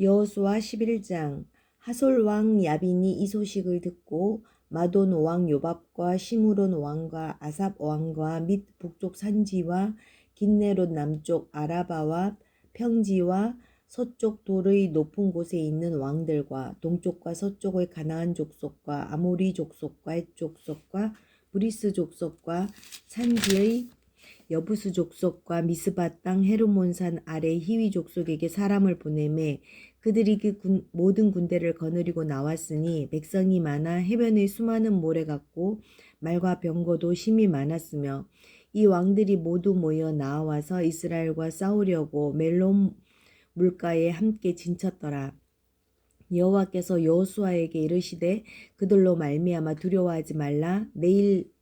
여호수아 11장 하솔 왕 야빈이 이 소식을 듣고 마돈 왕 요밥과 시므론 왕과 아삽 왕과 및 북쪽 산지와 긴네롯 남쪽 아라바와 평지와 서쪽 돌의 높은 곳에 있는 왕들과 동쪽과 서쪽의 가나안 족속과 아모리 족속과 헷 족속과 브리스 족속과 산지의 여부수 족속과 미스바 땅 헤르몬산 아래 히위 족속에게 사람을 보내매 그들이 그 군- 모든 군대를 거느리고 나왔으니 백성이 많아 해변의 수많은 모래 같고 말과 병거도 심이 많았으며 이 왕들이 모두 모여 나와서 이스라엘과 싸우려고 멜론 물가에 함께 진쳤더라. 여호와께서 여호수아에게 이르시되 그들로 말미암아 두려워하지 말라 내일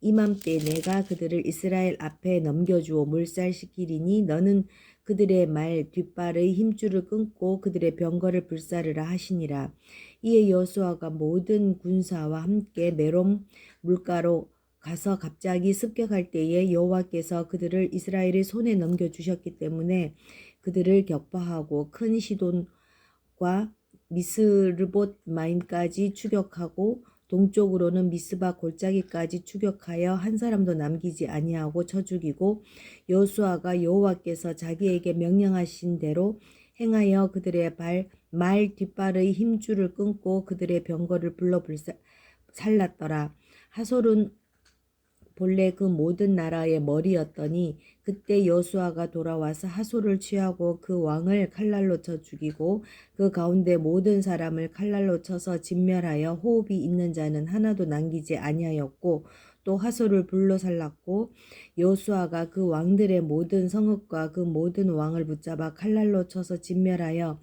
이맘때 내가 그들을 이스라엘 앞에 넘겨주어 몰살시키리니 너는 그들의 말 뒷발의 힘줄을 끊고 그들의 병거를 불사르라 하시니라. 이에 여호수아가 모든 군사와 함께 메롬 물가로 가서 갑자기 습격할 때에 여호와께서 그들을 이스라엘의 손에 넘겨 주셨기 때문에 그들을 격파하고 큰 시돈과 미스르봇 마임까지 추격하고 동쪽으로는 미스바 골짜기까지 추격하여 한 사람도 남기지 아니하고 쳐 죽이고 여호수아가 여호와께서 자기에게 명령하신 대로 행하여 그들의 발 말 뒷발의 힘줄을 끊고 그들의 병거를 불러 불사 살랐더라. 하솔은 본래 그 모든 나라의 머리였더니 그때 여수아가 돌아와서 하솔을 취하고 그 왕을 칼날로 쳐 죽이고 그 가운데 모든 사람을 칼날로 쳐서 진멸하여 호흡이 있는 자는 하나도 남기지 아니하였고 또 하솔을 불로 살랐고 여수아가 그 왕들의 모든 성읍과 그 모든 왕을 붙잡아 칼날로 쳐서 진멸하여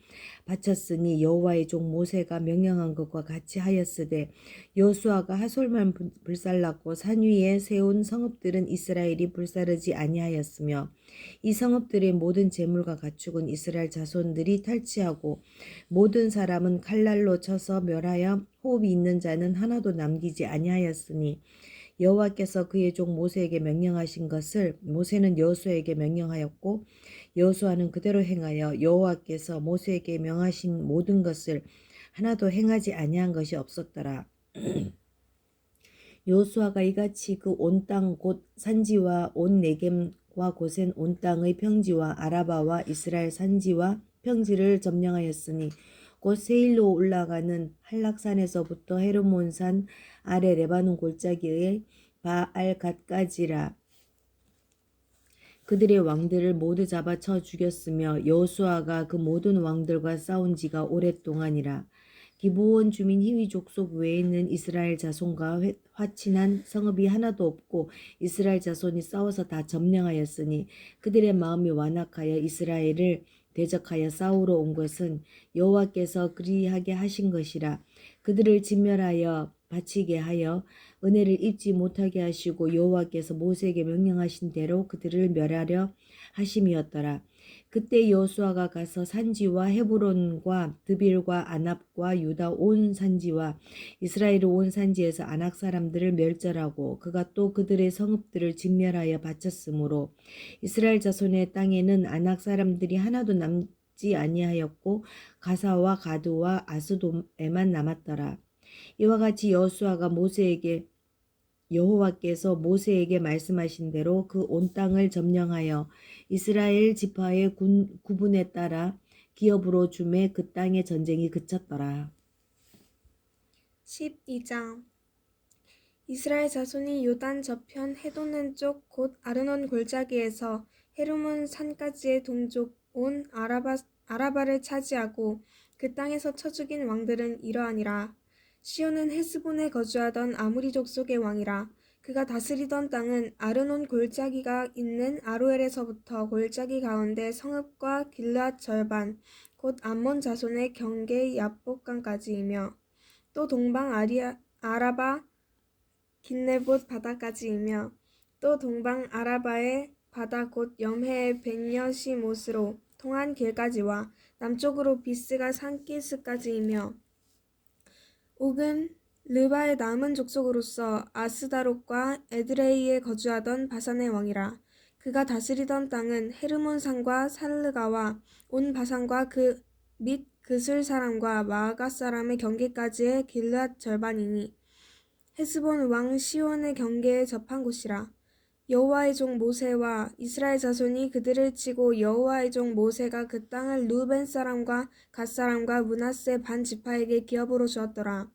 바쳤으니 여호와의 종 모세가 명령한 것과 같이 하였으되 여호수아가 하솔만 불- 불살랐고 산 위에 세운 성읍들은 이스라엘이 불사르지 아니하였으며 이 성읍들의 모든 재물과 가축은 이스라엘 자손들이 탈취하고 모든 사람은 칼날로 쳐서 멸하여 호흡이 있는 자는 하나도 남기지 아니하였으니 여호와께서 그의 종 모세에게 명령하신 것을 모세는 여호수아에게 명령하였고 여호수아는 그대로 행하여 여호와께서 모세에게 명하신 모든 것을 하나도 행하지 아니한 것이 없었더라. 여호수아가 이같이 그 온 땅 곧 산지와 온 네겜과 고센 온 땅의 평지와 아라바와 이스라엘 산지와 평지를 점령하였으니 곧 세일로 올라가는 한락산에서부터 헤르몬산 아래 레바논 골짜기의 바알갓까지라. 그들의 왕들을 모두 잡아쳐 죽였으며 여호수아가 그 모든 왕들과 싸운 지가 오랫동안이라. 기브온 주민 히위 족속 외에는 이스라엘 자손과 회- 화친한 성읍이 하나도 없고 이스라엘 자손이 싸워서 다 점령하였으니 그들의 마음이 완악하여 이스라엘을 대적하여 싸우러 온 것은 여호와께서 그리하게 하신 것이라. 그들을 진멸하여 바치게 하여 은혜를 입지 못하게 하시고 여호와께서 모세에게 명령하신 대로 그들을 멸하려 하심이었더라. 그때 여호수아가 가서 산지와 헤브론과 드빌과 아납과 유다 온 산지와 이스라엘 온 산지에서 아낙 사람들을 멸절하고 그가 또 그들의 성읍들을 진멸하여 바쳤으므로 이스라엘 자손의 땅에는 아낙 사람들이 하나도 남지 아니하였고 가사와 가드와 아스돔에만 남았더라. 이와 같이 여호수아가 모세에게 여호와께서 모세에게 말씀하신 대로 그 온 땅을 점령하여 이스라엘 지파의 군, 구분에 따라 기업으로 주매 그 땅의 전쟁이 그쳤더라. 12장 이스라엘 자손이 요단 저편 해돋는 쪽 곧 아르논 골짜기에서 헤르몬 산까지의 동쪽 온 아라바, 아라바를 차지하고 그 땅에서 쳐 죽인 왕들은 이러하니라. 시온은 헤스본에 거주하던 아무리 족 속의 왕이라. 그가 다스리던 땅은 아르논 골짜기가 있는 아로엘에서부터 골짜기 가운데 성읍과 길앗 절반 곧 암몬 자손의 경계 야복강까지이며 또 동방 아리아, 아라바 긴네봇 바다까지이며 또 동방 아라바의 바다 곧 염해의 벤여시못으로 통한 길까지와 남쪽으로 비스가 산기스까지이며 옥은 르바의 남은 족속으로서 아스다롯과 에드레이에 거주하던 바산의 왕이라. 그가 다스리던 땅은 헤르몬산과 살르가와 온 바산과 그 및 그술 사람과 마아가 사람의 경계까지의 길앗 절반이니 헤스본 왕 시온의 경계에 접한 곳이라 여호와의 종 모세와 이스라엘 자손이 그들을 치고 여호와의 종 모세가 그 땅을 루벤 사람과 갓 사람과 문하세 반 지파에게 기업으로 주었더라.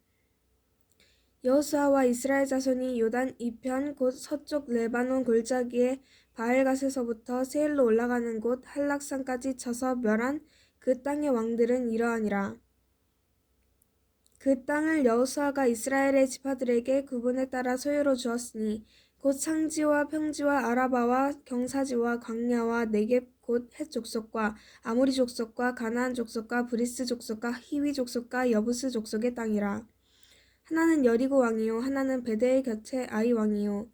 여호수아와 이스라엘 자손이 요단 이편 곧 서쪽 레바논 골짜기에 바알갓에서부터 세일로 올라가는 곳 한락산까지 쳐서 멸한 그 땅의 왕들은 이러하니라. 그 땅을 여호수아가 이스라엘의 지파들에게 구분에 따라 소유로 주었으니 곧 상지와 평지와 아라바와 경사지와 광야와 네겝 곧헷 족속과 아모리 족속과 가나안 족속과 브리스 족속과 히위 족속과 여부스 족속의 땅이라. 하나는 여리고 왕이요 하나는 베델 곁에 아이 왕이요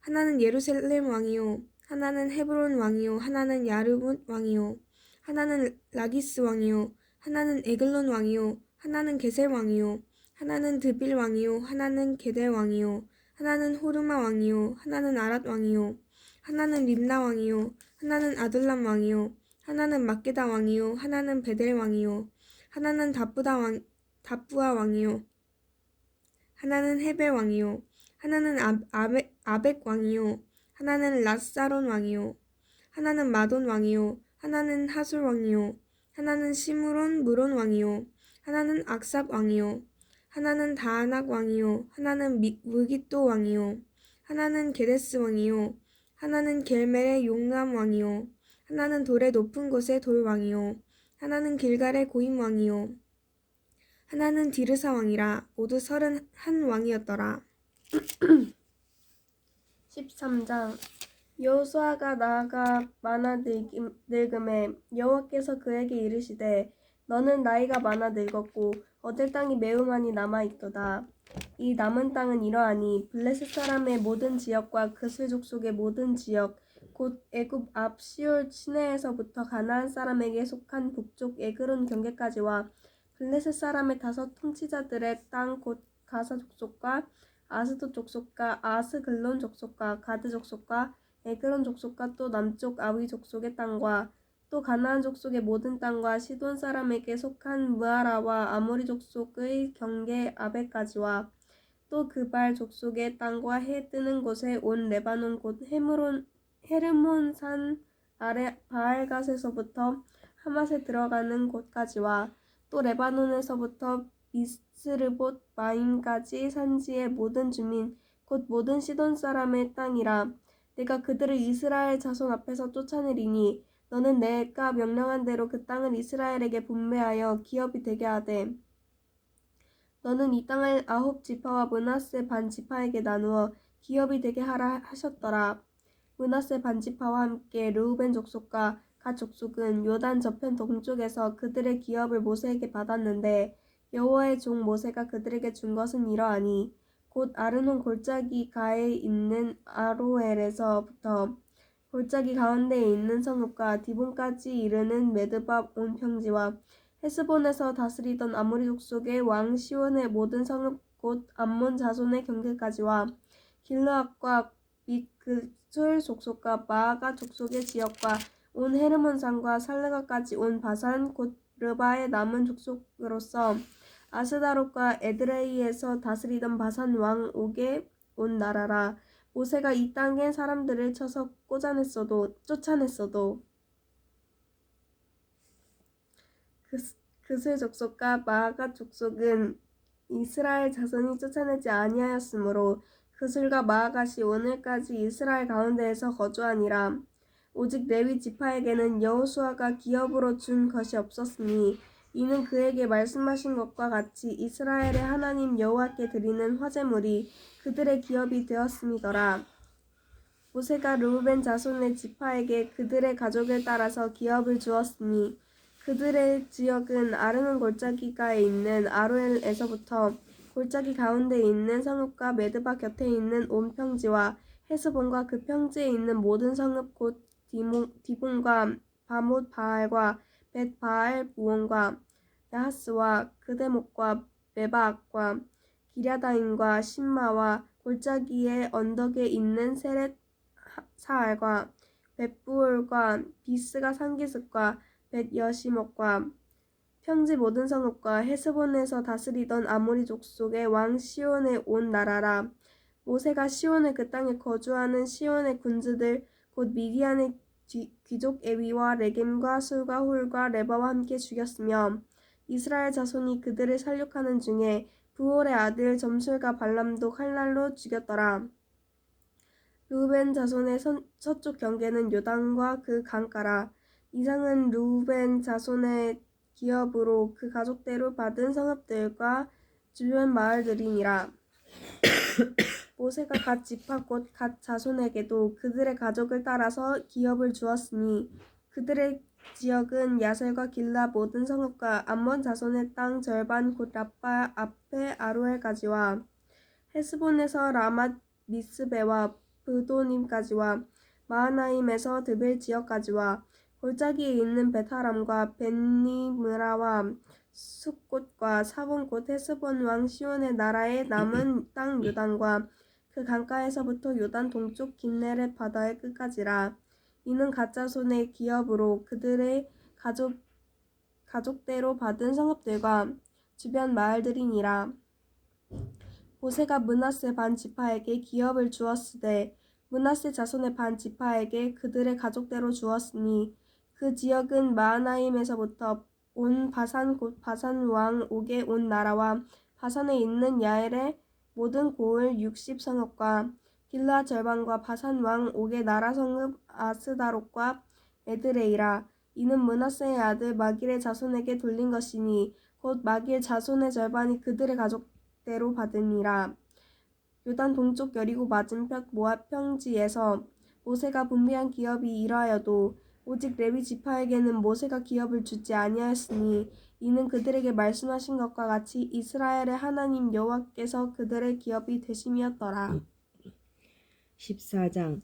하나는 예루살렘 왕이요 하나는 헤브론 왕이요 하나는 야르문 왕이요 하나는 라기스 왕이요 하나는 에글론 왕이요 하나는 게셀 왕이요 하나는 드빌 왕이요 하나는 게델 왕이요 하나는 호르마 왕이요 하나는 아랏 왕이요 하나는 림나 왕이요 하나는 아둘람 왕이요 하나는 막게다 왕이요 하나는 베델 왕이요 하나는 다부다 왕 다부아 왕이요 하나는 헤벨 왕이요 하나는 아, 아베, 아벡 왕이요 하나는 라사론 왕이요 하나는 마돈 왕이요 하나는 하술 왕이요 하나는 시므론 무론 왕이요 하나는 악삽 왕이요 하나는 다아낙 왕이요. 하나는 미, 무기또 왕이요. 하나는 게데스 왕이요. 하나는 겔멜의 용남 왕이요. 하나는 돌의 높은 곳의 돌 왕이요. 하나는 길갈의 고임 왕이요. 하나는 디르사 왕이라 모두 서른 한 왕이었더라. 13장. 여호수아가 나아가 많아 늙음에 여호와께서 그에게 이르시되 너는 나이가 많아 늙었고 얻을 땅이 매우 많이 남아 있도다. 이 남은 땅은 이러하니 블레셋 사람의 모든 지역과 그슬 족속의 모든 지역 곧 애굽 앞 시올 시내에서부터 가나안 사람에게 속한 북쪽 에그론 경계까지와 블레셋 사람의 다섯 통치자들의 땅 곧 가사 족속과 아스도 족속과 아스글론 족속과 가드 족속과 에그론 족속과 또 남쪽 아위 족속의 땅과 또 가나안 족속의 모든 땅과 시돈 사람에게 속한 무아라와 아모리 족속의 경계 아베까지와 또 그발 족속의 땅과 해 뜨는 곳에 온 레바논 곧 헤므론 헤르몬 산 아래 바알갓에서부터 하맛에 들어가는 곳까지와 또 레바논에서부터 이스르봇 마임까지 산지의 모든 주민 곧 모든 시돈 사람의 땅이라 내가 그들을 이스라엘 자손 앞에서 쫓아내리니 너는 내가 명령한 대로 그 땅을 이스라엘에게 분배하여 기업이 되게 하되 너는 이 땅을 아홉 지파와 문하세 반 지파에게 나누어 기업이 되게 하라 하셨더라. 문하세 반 지파와 함께 르우벤 족속과 갓 족속은 요단 저편 동쪽에서 그들의 기업을 모세에게 받았는데 여호와의 종 모세가 그들에게 준 것은 이러하니 곧 아르논 골짜기 가에 있는 아로엘에서부터 골짜기 가운데에 있는 성읍과 디본까지 이르는 메드밥 온 평지와 헤스본에서 다스리던 아모리 족 속의 왕 시온의 모든 성읍 곧 암몬 자손의 경계까지와 길르앗과 및 그술 족속과 마아가 족속의 지역과 온 헤르몬 산과 살르가까지 온 바산 곧 르바의 남은 족속으로서 아스다롯과 에드레이에서 다스리던 바산 왕 옥의 온 나라라 모세가 이 땅의 사람들을 쳐서 꽂아냈어도 쫓아냈어도 그, 그슬 족속과 마아가 족속은 이스라엘 자손이 쫓아내지 아니하였으므로 그슬과 마아갓이 오늘까지 이스라엘 가운데에서 거주하니라. 오직 레위 지파에게는 여호수아가 기업으로 준 것이 없었으니 이는 그에게 말씀하신 것과 같이 이스라엘의 하나님 여호와께 드리는 화제물이 그들의 기업이 되었음이더라. 모세가 르우벤 자손의 지파에게 그들의 가족을 따라서 기업을 주었으니 그들의 지역은 아르논 골짜기가에 있는 아로엘에서부터 골짜기 가운데 있는 성읍과 메드바 곁에 있는 온 평지와 헤스본과 그 평지에 있는 모든 성읍 곧 디몬, 디본과 바못 바알과 벳 바알 부온과 야하스와 그대목과 메바악과 기랴다임과 신마와 골짜기의 언덕에 있는 세렛 사알과 벳부올과 비스가 산기슭과 벳 여시목과 평지 모든 성읍과 헤스본에서 다스리던 아모리 족속의 왕 시온의 온 나라라. 모세가 시온을 그 땅에 거주하는 시온의 군주들 곧 미디안의 귀- 귀족 에위와 레겜과 술과 홀과 레바와 함께 죽였으며 이스라엘 자손이 그들을 살육하는 중에 부올의 아들 점술과 발람도 칼날로 죽였더라. 루벤 자손의 선- 서쪽 경계는 요단과 그 강가라. 이상은 루벤 자손의 기업으로 그 가족대로 받은 성읍들과 주변 마을들이니라. 모세가 갓 지파 곧갓 자손에게도 그들의 가족을 따라서 기업을 주었으니 그들의 지역은 야셀과 길라 모든 성읍과 암몬 자손의 땅 절반 곧 라빠 앞에 아로엘까지와 헤스본에서 라맛 미스베와 브도님까지와 마하나임에서 드벨 지역까지와 골짜기에 있는 베타람과 벤니므라와 숲곳과 사본곳 헤스본 왕 시온의 나라의 남은 땅 요단과 그 강가에서부터 요단 동쪽 긴네렛 바다의 끝까지라. 이는 가짜 손의 기업으로 그들의 가족 가족대로 받은 성읍들과 주변 마을들이니라. 모세가 문하세 반 지파에게 기업을 주었으되 문하세 자손의 반 지파에게 그들의 가족대로 주었으니 그 지역은 마하나임에서부터 온 바산 곧 바산 왕 옥의 온 나라와 바산에 있는 야엘의 모든 고을 60성읍과 길라 절반과 바산 왕 옥의 나라 성읍 아스다롯과 에드레이라. 이는 문하세의 아들 마길의 자손에게 돌린 것이니 곧 마길 자손의 절반이 그들의 가족대로 받으니라. 요단 동쪽 여리고 맞은편 모압 평지에서 모세가 분배한 기업이 이러하여도 오직 레위 지파에게는 모세가 기업을 주지 아니하였으니 이는 그들에게 말씀하신 것과 같이 이스라엘의 하나님 여호와께서 그들의 기업이 되심이었더라. 14장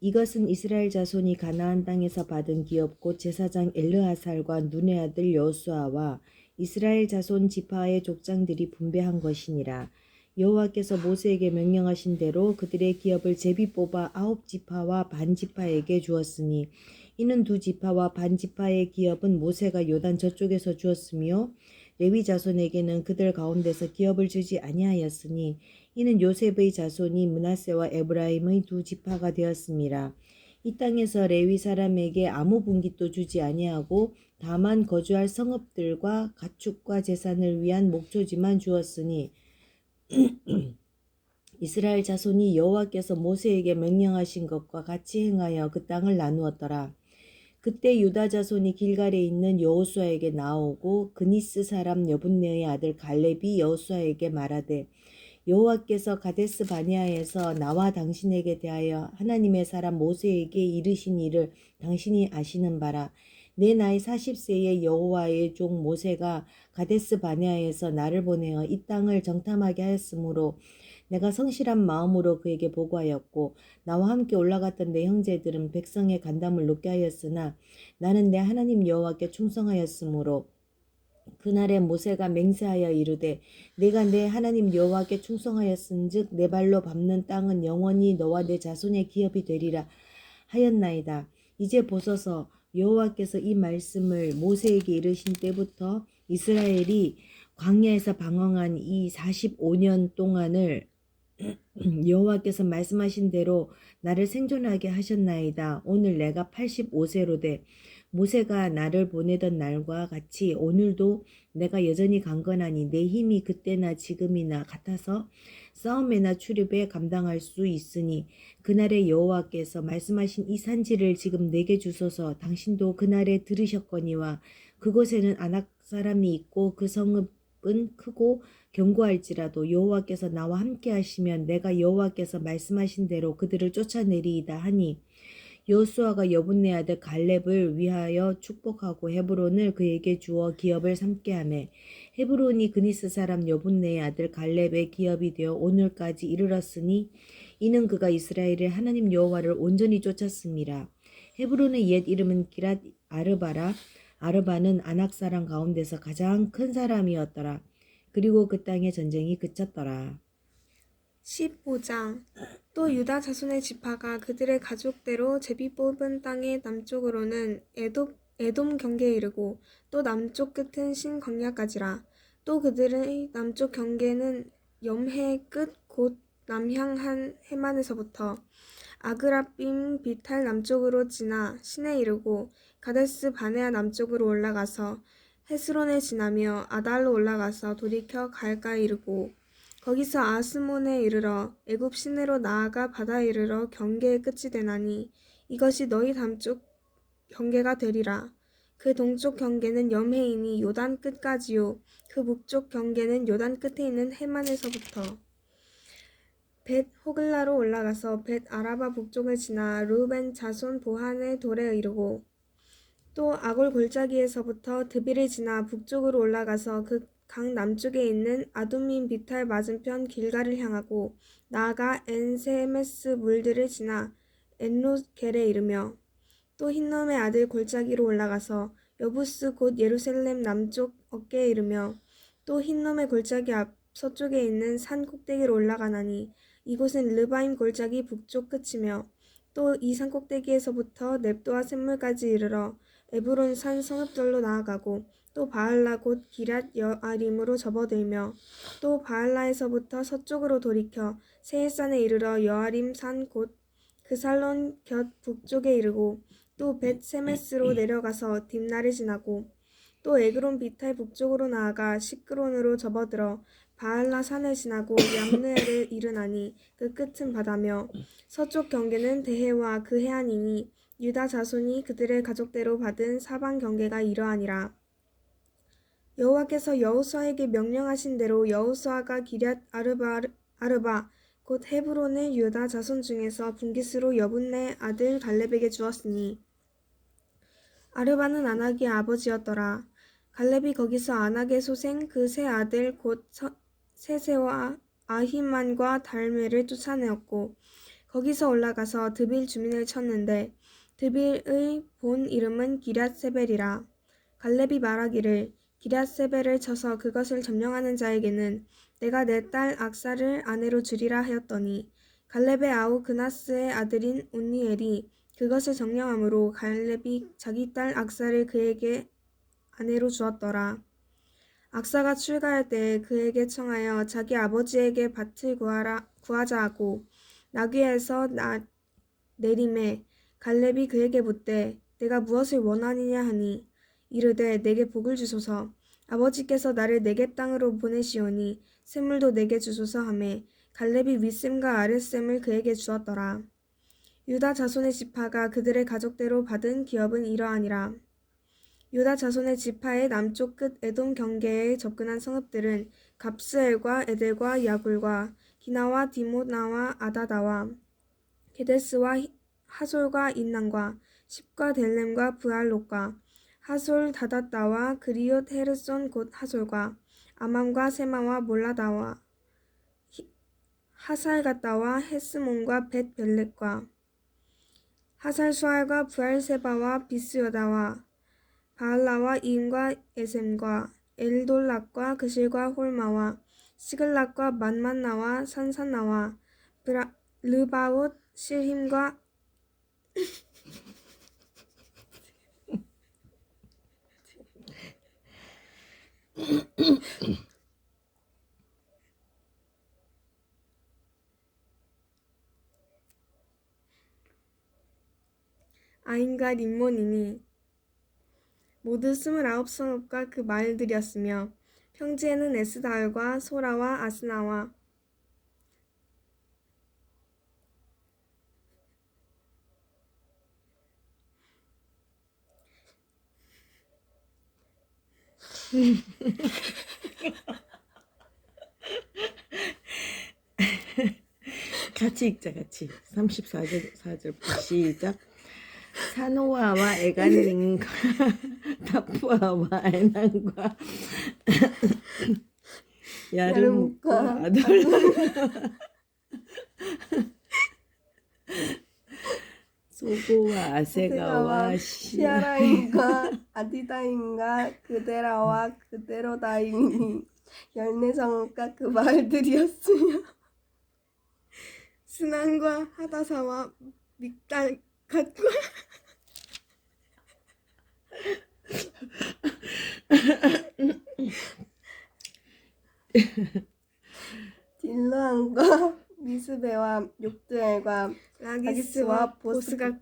이것은 이스라엘 자손이 가나안 땅에서 받은 기업 곧 제사장 엘르아살과 눈의 아들 여호수아와 이스라엘 자손 지파의 족장들이 분배한 것이니라 여호와께서 모세에게 명령하신 대로 그들의 기업을 제비 뽑아 아홉 지파와 반 지파에게 주었으니 이는 두 지파와 반 지파의 기업은 모세가 요단 저쪽에서 주었으며 레위 자손에게는 그들 가운데서 기업을 주지 아니하였으니 이는 요셉의 자손이 문하세와 에브라임의 두 지파가 되었습니다. 이 땅에서 레위 사람에게 아무 분깃도 주지 아니하고 다만 거주할 성읍들과 가축과 재산을 위한 목조지만 주었으니 이스라엘 자손이 여호와께서 모세에게 명령하신 것과 같이 행하여 그 땅을 나누었더라. 그때 유다 자손이 길갈에 있는 여호수아에게 나오고 그니스 사람 여분네의 아들 갈렙이 여호수아에게 말하되 여호와께서 가데스 바니아에서 나와 당신에게 대하여 하나님의 사람 모세에게 이르신 일을 당신이 아시는 바라. 내 나이 40세의 여호와의 종 모세가 가데스 바니아에서 나를 보내어 이 땅을 정탐하게 하였으므로 내가 성실한 마음으로 그에게 보고하였고 나와 함께 올라갔던 내 형제들은 백성의 간담을 높게 하였으나 나는 내 하나님 여호와께 충성하였으므로 그날에 모세가 맹세하여 이르되 내가 내 하나님 여호와께 충성하였은즉 내 발로 밟는 땅은 영원히 너와 내 자손의 기업이 되리라 하였나이다. 이제 보소서 여호와께서 이 말씀을 모세에게 이르신 때부터 이스라엘이 광야에서 방황한 이 45년 동안을 여호와께서 말씀하신 대로 나를 생존하게 하셨나이다. 오늘 내가 85세로 돼 모세가 나를 보내던 날과 같이 오늘도 내가 여전히 강건하니 내 힘이 그때나 지금이나 같아서 싸움에나 출입에 감당할 수 있으니 그날의 여호와께서 말씀하신 이 산지를 지금 내게 주소서 당신도 그날에 들으셨거니와 그곳에는 아낙 사람이 있고 그 성읍 은 크고 경고할지라도 여호와께서 나와 함께 하시면 내가 여호와께서 말씀하신 대로 그들을 쫓아내리이다 하니 여호수아가 여분네 아들 갈렙을 위하여 축복하고 헤브론을 그에게 주어 기업을 삼게 하매 헤브론이 그니스 사람 여분네의 아들 갈렙의 기업이 되어 오늘까지 이르렀으니 이는 그가 이스라엘의 하나님 여호와를 온전히 쫓았습니다. 헤브론의 옛 이름은 기랏 아르바라 아르바는 아낙 사람 가운데서 가장 큰 사람이었더라. 그리고 그 땅의 전쟁이 그쳤더라. 15장 또 유다 자손의 지파가 그들의 가족대로 제비 뽑은 땅의 남쪽으로는 에돔 에돔 경계에 이르고 또 남쪽 끝은 신광야까지라 또 그들의 남쪽 경계는 염해 끝 곧 남향한 해만에서부터 아그라빔 비탈 남쪽으로 지나 신에 이르고 가데스 바네아 남쪽으로 올라가서 헤스론에 지나며 아달로 올라가서 돌이켜 갈가에 이르고 거기서 아스몬에 이르러 애굽 시내로 나아가 바다에 이르러 경계의 끝이 되나니 이것이 너희 남쪽 경계가 되리라. 그 동쪽 경계는 염해이니 요단 끝까지요. 그 북쪽 경계는 요단 끝에 있는 해만에서부터 벳 호글라로 올라가서 벳 아라바 북쪽을 지나 루벤 자손 보한의 돌에 이르고 또 아골 골짜기에서부터 드비를 지나 북쪽으로 올라가서 그 강 남쪽에 있는 아둠민 비탈 맞은편 길가를 향하고 나아가 엔세메스 물들을 지나 엔로겔에 이르며 또 흰놈의 아들 골짜기로 올라가서 여부스 곧 예루살렘 남쪽 어깨에 이르며 또 흰놈의 골짜기 앞 서쪽에 있는 산 꼭대기로 올라가나니 이곳은 르바임 골짜기 북쪽 끝이며 또 이 산 꼭대기에서부터 넵도와 샘물까지 이르러 에브론 산 성읍들로 나아가고 또 바알라 곧 기랏 여아림으로 접어들며 또 바알라에서부터 서쪽으로 돌이켜 세해산에 이르러 여아림 산 곧 그 살론 곁 북쪽에 이르고 또 벳세메스로 내려가서 딥나를 지나고 또 에그론 비탈 북쪽으로 나아가 시크론으로 접어들어 바알라 산을 지나고 얌느엘에 이르나니 그 끝은 바다며 서쪽 경계는 대해와 그 해안이니 유다 자손이 그들의 가족대로 받은 사방 경계가 이러하니라. 여호와께서 여호수아에게 명령하신 대로 여호수아가 기럇 아르바 아르바 곧 헤브론을 유다 자손 중에서 분깃으로 여분네 아들 갈렙에게 주었으니 아르바는 아낙의 아버지였더라. 갈렙이 거기서 아낙의 소생 그 세 아들 곧 서- 세세와 아히만과 달메를 쫓아내었고 거기서 올라가서 드빌 주민을 쳤는데 드빌의 본 이름은 기럇세벨이라. 갈렙이 말하기를 기럇세벨을 쳐서 그것을 점령하는 자에게는 내가 내 딸 악사를 아내로 주리라 하였더니 갈렙의 아우 그나스의 아들인 온니엘이 그것을 점령함으로 갈렙이 자기 딸 악사를 그에게 아내로 주었더라. 악사가 출가할 때에 그에게 청하여 자기 아버지에게 밭을 구하라 구하자 하고 나귀에서 나 내림에 갈렙이 그에게 묻되 내가 무엇을 원하느냐 하니? 이르되 내게 복을 주소서. 아버지께서 나를 내게 땅으로 보내시오니 샘물도 내게 주소서 하매 갈렙이 윗샘과 아랫샘을 그에게 주었더라. 유다 자손의 지파가 그들의 가족대로 받은 기업은 이러하니라. 유다 자손의 지파의 남쪽 끝 에돔 경계에 접근한 성읍들은 갑스엘과 에델과 야굴과 기나와 디모나와 아다다와 게데스와 히- 하솔과 인난과 십과 델렘과 부알롯과 하솔 다다다와 그리옷 헤르손 곧 하솔과 아맘과 세마와 몰라다와 히- 하살가다와 헤스몬과 벳벨렛과 하살수알과 부알세바와 비스여다와 바알라와 이임과 에셈과 엘돌락과 그실과 홀마와 시글락과 만만나와 산산나와 브라, 르바옷 실힘과 아인과 림몬이니 모두 스물아홉 성읍과 그 마을들이었으며 평지에는 에스다을과 소라와 아스나와 같이 읽자 같이. 34절 4절. 시작. 사노아와 에간님과 타푸아와 에난과 야름과 아돌 소고와 아세가와 시 시아라인과 아디다인과 그데라와 그데로다인이 열네 성읍과 그 마을들이었으며 스난과 하다사와 믹달 갓과 딜라함과 미스베와 욕드엘과 라기스와 보스가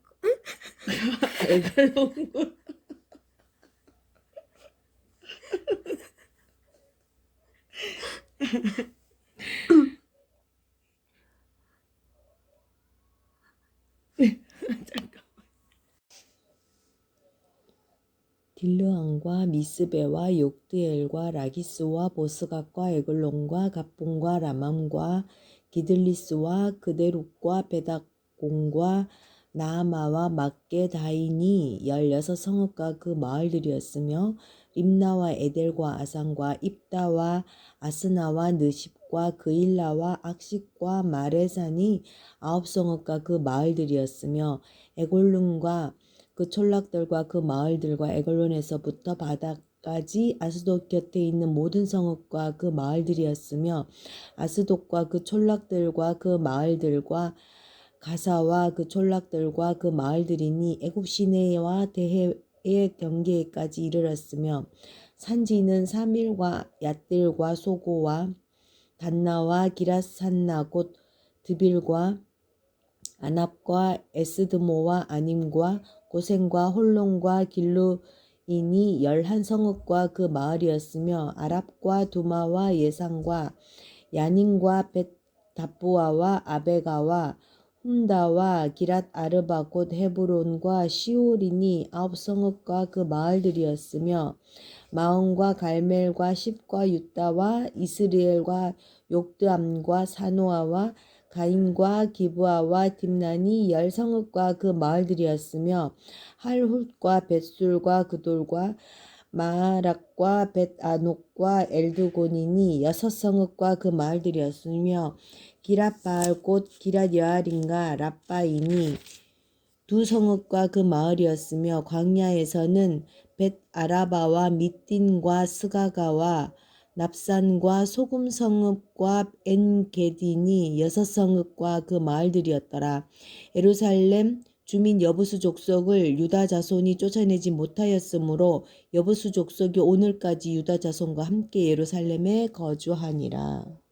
딜르안과 미스베와 욕드엘과 라기스와 보스각과 에글론과 갑본과 라맘과 기들리스와 그데룩과 베닥공과 나아마와 막게 다인이 열여섯 성읍과 그 마을들이었으며 림나와 에델과 아산과 입다와 아스나와 느십과 그일라와 악식과 마레산이 아홉 성읍과 그 마을들이었으며 에골룬과 그 촌락들과 그 마을들과 에글론에서부터 바다 까지 아스돗 곁에 있는 모든 성읍과 그 마을들이었으며 아스돗과 그 촌락들과 그 마을들과 가사와 그 촌락들과 그 마을들이니 애굽 시내와 대해의 경계까지 이르렀으며 산지는 사밀과 얏들과 소고와 단나와 기라산나 곧 드빌과 아납과 에스드모와 아님과 고센과 홀론과 길루 인이 열한 성읍과 그 마을이었으며 아랍과 두마와 예상과 야닌과 벳다부아와 아베가와 훔다와 기랏 아르바 곧 헤브론과 시올이니 아홉 성읍과 그 마을들이었으며 마온과 갈멜과 십과 유다와 이스리엘과 욕드암과 사노아와 가인과 기브아와 딥난이 열 성읍과 그 마을들이었으며 할훗과 벳술과 그돌과 마락과 벳아녹과 엘드곤이니 여섯 성읍과 그 마을들이었으며 기랏바알 곧 기랏여아린과 라빠이니 두 성읍과 그 마을이었으며 광야에서는 벳 아라바와 미딘과 스가가와 납산과 소금 성읍과 엔게딘이 여섯 성읍과 그 마을들이었더라. 예루살렘 주민 여부수 족속을 유다 자손이 쫓아내지 못하였으므로 여부수 족속이 오늘까지 유다 자손과 함께 예루살렘에 거주하니라.